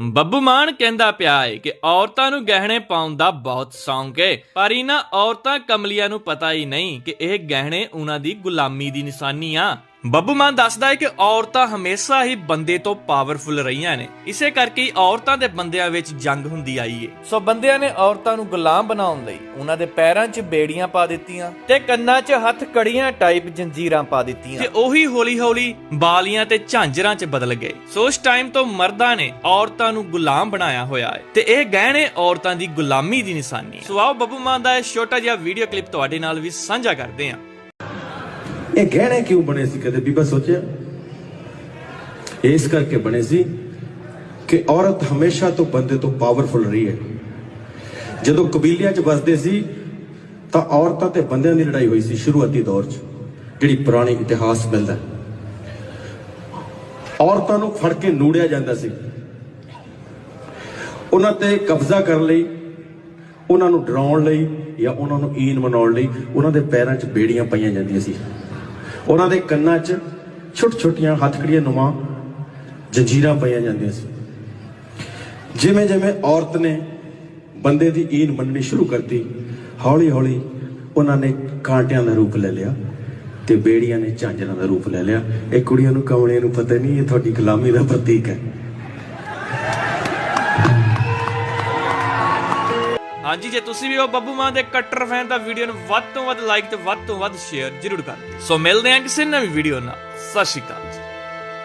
ਬੱਬੂ ਮਾਨ ਕਹਿੰਦਾ ਪਿਆ ਏ ਕਿ ਔਰਤਾਂ ਨੂੰ ਗਹਿਣੇ ਪਾਉਣ ਦਾ ਬਹੁਤ ਸ਼ੌਂਕ ਏ, ਪਰ ਇਹਨਾਂ ਔਰਤਾਂ ਕਮਲੀਆਂ ਨੂੰ ਪਤਾ ਹੀ ਨਹੀਂ ਕਿ ਇਹ ਗਹਿਣੇ ਉਹਨਾਂ ਦੀ ਗੁਲਾਮੀ ਦੀ ਨਿਸ਼ਾਨੀ ਆ। ਬੱਬੂ ਮਾਨ ਦੱਸਦਾ ਹੈ ਕਿ ਔਰਤਾਂ ਹਮੇਸ਼ਾ ਹੀ ਬੰਦੇ ਤੋਂ ਪਾਵਰਫੁਲ ਰਹੀਆਂ ਨੇ। ਇਸੇ ਕਰਕੇ ਹੀ ਔਰਤਾਂ ਦੇ ਬੰਦਿਆਂ ਵਿੱਚ ਜੰਗ ਹੁੰਦੀ ਆਈ ਏ। ਸੋ ਬੰਦਿਆਂ ਨੇ ਔਰਤਾਂ ਨੂੰ ਗੁਲਾਮ ਬਣਾਉਣ ਲਈ ਉਹਨਾਂ ਦੇ ਪੈਰਾਂ 'ਚ ਬੇੜੀਆਂ ਪਾ ਦਿੱਤੀਆਂ ਤੇ ਕੰਨਾਂ 'ਚ ਹੱਥ ਕੜੀਆਂ ਟਾਈਪ ਜੰਜੀਰਾਂ ਪਾ ਦਿੱਤੀਆਂ। ਤੇ ਉਹੀ ਹੌਲੀ-ਹੌਲੀ ਬਾਲੀਆਂ ਤੇ ਝਾਂਜਰਾਂ 'ਚ ਬਦਲ ਗਏ। ਸੋ ਉਸ ਟਾਈਮ ਤੋਂ ਮਰਦਾਂ ਨੇ ਔਰਤਾਂ ਨੂੰ ਗੁਲਾਮ ਬਣਾਇਆ ਹੋਇਆ ਹੈ ਤੇ ਇਹ ਗਹਿਣੇ ਔਰਤਾਂ ਦੀ ਗੁਲਾਮੀ ਦੀ ਨਿਸ਼ਾਨੀ ਹੈ। ਸੋ ਆਓ ਬੱਬੂ ਮਾਨ ਦਾ ਇਹ ਛੋਟਾ ਜਿਹਾ ਵੀਡੀਓ ਕਲਿੱਪ ਤੁਹਾਡੇ ਨਾਲ ਵੀ ਸਾਂਝਾ ਕਰਦੇ ਹਾਂ। ਇਹ ਗਹਿਣੇ ਕਿਉਂ ਬਣੇ ਸੀ? ਕਦੇ ਬੀਬਾ ਸੋਚਿਆ? ਇਸ ਕਰਕੇ ਬਣੇ ਸੀ ਕਿ ਔਰਤ ਹਮੇਸ਼ਾ ਤੋਂ ਬੰਦੇ ਤੋਂ ਪਾਵਰਫੁਲ ਰਹੀ ਹੈ। ਜਦੋਂ ਕਬੀਲਿਆਂ 'ਚ ਵਸਦੇ ਸੀ, ਤਾਂ ਔਰਤਾਂ ਤੇ ਬੰਦਿਆਂ ਦੀ ਲੜਾਈ ਹੋਈ ਸੀ ਸ਼ੁਰੂਆਤੀ ਦੌਰ 'ਚ, ਜਿਹੜੀ ਪੁਰਾਣੀ ਇਤਿਹਾਸ ਮਿਲਦਾ। ਔਰਤਾਂ ਨੂੰ ਫੜ ਕੇ ਨੂੜਿਆ ਜਾਂਦਾ ਸੀ। ਉਹਨਾਂ ਤੇ ਕਬਜ਼ਾ ਕਰਨ ਲਈ, ਉਹਨਾਂ ਨੂੰ ਡਰਾਉਣ ਲਈ ਜਾਂ ਉਹਨਾਂ ਨੂੰ ਈਨ ਮਨਾਉਣ ਲਈ ਉਹਨਾਂ ਦੇ ਪੈਰਾਂ 'ਚ ਬੇੜੀਆਂ ਪਾਈਆਂ ਜਾਂਦੀਆਂ ਸੀ। ਉਹਨਾਂ ਦੇ ਕੰਨਾਂ 'ਚ ਛੋਟ ਛੋਟੀਆਂ ਹੱਥਕੜੀਆਂ ਨੁਮਾ ਜੰਜੀਰਾਂ ਪਾਈਆਂ ਜਾਂਦੀਆਂ ਸੀ। ਜਿਵੇਂ ਜਿਵੇਂ ਔਰਤ ਨੇ ਬੰਦੇ ਦੀ ਈਨ ਮੰਨਣੀ ਸ਼ੁਰੂ ਕਰਤੀ ਹੌਲੀ ਹੌਲੀ ਉਹਨਾਂ ਨੇ ਕਾਂਟਿਆਂ ਦਾ ਰੂਪ ਲੈ ਲਿਆ ਤੇ ਬੇੜੀਆਂ ਨੇ ਝਾਂਜਰਾਂ ਦਾ ਰੂਪ ਲੈ ਲਿਆ। ਇਹ ਕੁੜੀਆਂ ਨੂੰ ਕਮਲੀਆਂ ਨੂੰ ਪਤਾ ਨਹੀਂ, ਇਹ ਤੁਹਾਡੀ ਗੁਲਾਮੀ ਦਾ ਪ੍ਰਤੀਕ ਹੈ। ਹਾਂਜੀ, ਜੇ ਤੁਸੀਂ ਵੀ ਹੋ ਬੱਬੂ ਮਾਨ ਦੇ ਕੱਟਰ ਫੈਨ, ਤਾਂ ਵੀਡੀਓ ਨੂੰ ਵੱਧ ਤੋਂ ਵੱਧ ਲਾਈਕ ਤੇ ਵੱਧ ਤੋਂ ਵੱਧ ਸ਼ੇਅਰ ਜ਼ਰੂਰ ਕਰ ਸੋ ਮਿਲਦੇ ਹਾਂ ਕਿਸੇ ਨਵੀਂ ਵੀਡੀਓ ਨਾਲ। ਸਤਿ ਸ਼੍ਰੀ ਅਕਾਲ।